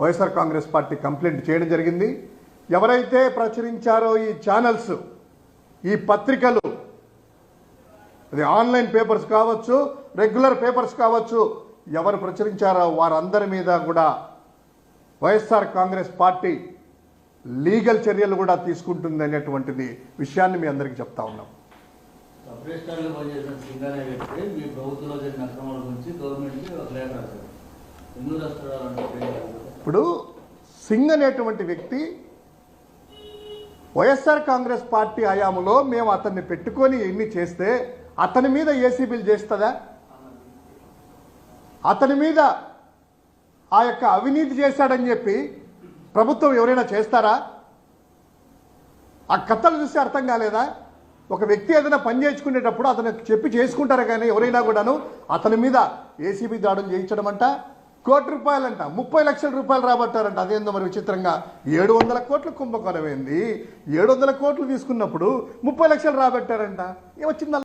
YSR Congress party complaint చేయడం జరిగింది. ఎవరైతే ప్రచురించారో ఈ ఛానల్స్ ఈ పత్రికలు అది ఆన్లైన్ పేపర్స్ కావచ్చు రెగ్యులర్ పేపర్స్ కావచ్చు ఎవరు ప్రచురించారో వారందరి మీద కూడా వైఎస్ఆర్ కాంగ్రెస్ పార్టీ లీగల్ చర్యలు కూడా తీసుకుంటుంది అనేటువంటిది విషయాన్ని మీ అందరికీ చెప్తా ఉన్నాం. మీ ప్రభుత్వంలో జరిగిన అక్రమాల గురించి గవర్నమెంట్కి ఒక లేఖ రాశారు. ఎందుకు రాష్ట్రాలు ఇప్పుడు సింగ్ అనేటువంటి వ్యక్తి వైఎస్ఆర్ కాంగ్రెస్ పార్టీ హయాములో మేము అతన్ని పెట్టుకొని ఎన్ని చేస్తే అతని మీద ఏసీబీలు చేస్తుందా? అతని మీద ఆ యొక్క అవినీతి చేశాడని చెప్పి ప్రభుత్వం ఎవరైనా చేస్తారా? ఆ కథలు చూస్తే అర్థం కాలేదా? ఒక వ్యక్తి ఏదైనా పని చేయించుకునేటప్పుడు అతను చెప్పి చేసుకుంటారు కానీ ఎవరైనా కూడాను అతని మీద ఏసీబీ దాడులు చేయించడం అంట? కోటి రూపాయలంట. ముప్పై లక్షల రూపాయలు రాబట్టారంట. అదేందో మరి విచిత్రంగా. ఏడు వందల కోట్ల కుంభకోణమైంది. ఏడు వందల కోట్లు తీసుకున్నప్పుడు ముప్పై లక్షలు రాబట్టారంట. ఏమొచ్చింది